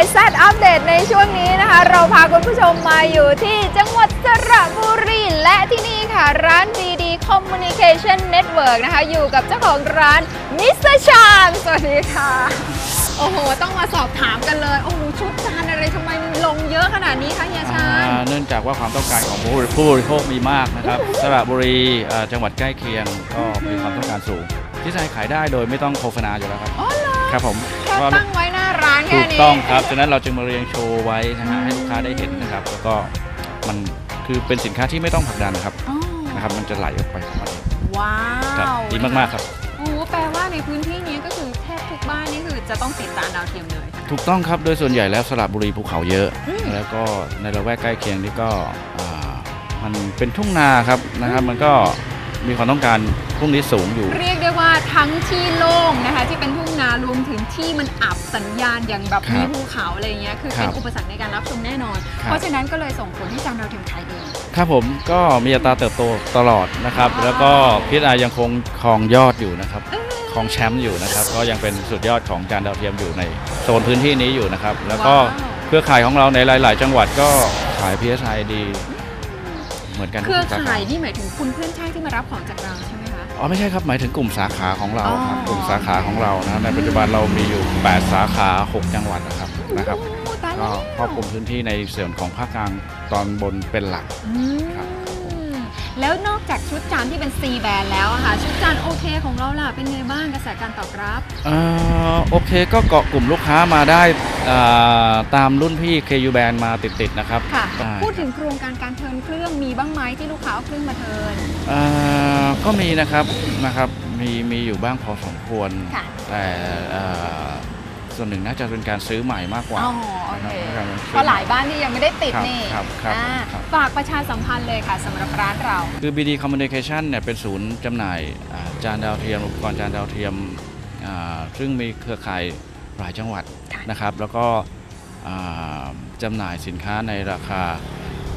ช่วงนี้นะคะ เราพาคุณผู้ชมมาอยู่ที่จังหวัดสระบุรีและที่นี่ค่ะร้าน DD Communication Network นะคะ อยู่กับเจ้าของร้านมิสเตอร์ชานสวัสดีค่ะ โอ้โห ต้องมาสอบถามกันเลย โอ้โห ชุดจานอะไรทำไมมันลงเยอะขนาดนี้คะเฮียชาญอ่าเนื่องจากว่าความต้องการของผู้ผู้บริโภคมีมากนะครับสระบุรีอ่าจังหวัดใกล้เคียงก็มีความต้องการสูง ที่จะให้ขายได้โดยไม่ต้องโฆษณาอยู่แล้วครับ อ๋อเหรอครับผมแค่ก็ตั้งไว้หน้าร้านแค่ถูกนี้ ต้องครับฉะนั้นเราจึงมาเรียงโชว์ไว้นะฮะให้ลูกค้าได้เห็นนะครับ แล้วก็มันคือเป็นสินค้าที่ไม่ต้องผลักดันนะครับอ๋อนะครับมันจะไหลออกไปของมันเองว้าครับวดีมากๆครับ โอ้โหแปลว่าในพื้นที่นี้ก็คือแทบทุกบ้านนี่คือจะต้องติดจานดาวเทียมเลย ถูกต้องครับ โดยส่วนใหญ่แล้วสระบุรีภูเขาเยอะ อืม แล้วก็ในละแวกใกล้เคียงนี่ก็อ่ามันเป็นทุ่งนาครับนะครับ มันก็มีความต้องการพวกนี้สูงอยู่ เรียกได้ว่าทั้งที่โล่งนะคะ ที่เป็น ทุ่งนารวมถึงที่มันอับสัญญาณอย่างแบบครับมีภูเขาอะไรเงี้ยคือครัเป็นบอุปสรรคในการรับชมแน่นอนครับเพราะฉะนั้นก็เลยส่งผลให้จานดาวเทียมขายดีครับผมก็มีอัตราเติบโตตลอดนะครับอ๋อแล้วก็พีอายังคงครองยอดอยู่นะครับครองแชมป์อยู่นะครับ ก็ยังเป็นสุดยอดของจานดาวเทียมอยู่ในโซนพื้นที่นี้อยู่นะครับ แล้วก็ว้าวเครือข่ายของเราในหลาย ๆ จังหวัดก็ขาย PSI ดี เหมือนกันเครือทุกสขข่ายนี่หมายถึงคุณเพื่อนช่างที่มารับของจากเราใช่ไหมคะ อ๋อไม่ใช่ครับหมายถึงกลุ่มสาขาของเราครับอ๋อกลุ่มสาขาของเรานะในปัจจุบันเรามีอยู่ 8 สาขา 6 จังหวัดนะครับนะครับโอ้ตายก็แล้วครอบคลุมพื้นที่ในส่วนของภาคกลางตอนบนเป็นหลักอืมครับ แล้วนอกจากชุดจานที่เป็น C แบรนด์แล้วอะค่ะ ชุดจานโอเคของเราล่ะ เป็นไงบ้างกระแสการตอบรับ เอ่อโอเคก็เกาะกลุ่มลูกค้ามาได้อ่าตามรุ่นพี่ KU Band มาติด ๆ นะครับค่ะ ใช่พูดถึงโครงการการเทิร์นเครื่องมีบ้างไหมที่ลูกค้าเอาเครื่องมาเทิร์น เอ่อก็มีนะครับนะครับ มีมีอยู่บ้างพอสมควร ค่ะ แต่เอ่อ ส่วนหนึ่งน่าจะเป็นการซื้อใหม่มากกว่าอ๋อโอเคนะครับเพราะหลายบ้านที่ยังไม่ได้ติดครับนี่ครับครับอ่าครับ ฝากประชาสัมพันธ์เลยค่ะสำหรับร้านเรา คือ BD Communication เนี่ยเป็นศูนย์จำหน่ายอ่าจานดาวเทียมอุปกรณ์จานดาวเทียมอ่าซึ่งมีเครือข่ายหลายจังหวัดค่ะนะครับ แล้วก็อ่าจำหน่ายสินค้าในราคา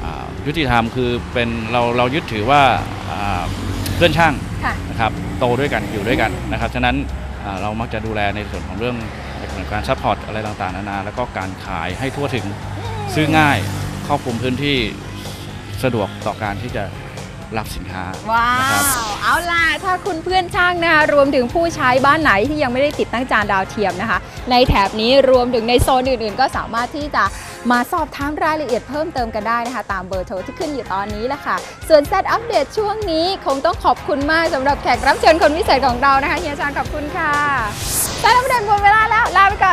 อ่ายุติธรรมคือเป็นเราเรายึดถือว่าอ่าเพื่อนช่างค่ะ นะครับโตด้วยกันอยู่ด้วยกันนะครับฉะนั้นอ่าเรามักจะดูแลในส่วนของเรื่องในส่วนของ การซัพพอร์ตอะไรต่างๆนานาแล้วก็การขายให้ทั่วถึงซื้อง่ายครอบคลุมพื้นที่สะดวกต่อการที่จะรับสินค้าว้านะครับ ว เอาล่ะ ถ้าคุณเพื่อนช่างนะคะรวมถึงผู้ใช้บ้านไหนที่ยังไม่ได้ติดตั้งจานดาวเทียมนะคะ ในแถบนี้รวมถึงในโซนอื่นๆ ก็สามารถที่จะมาสอบถามรายละเอียดเพิ่มเติมกันได้นะคะ ตามเบอร์โทรที่ขึ้นอยู่ตอนนี้แหละค่ะ ส่วนแซดอัปเดตช่วงนี้คงต้องขอบคุณมากสำหรับแขกรับเชิญคนพิเศษของเรานะคะเฮียชางขอบคุณค่ะ แล้วประเด็นหมดเวลาแล้ว ลาไปก่อน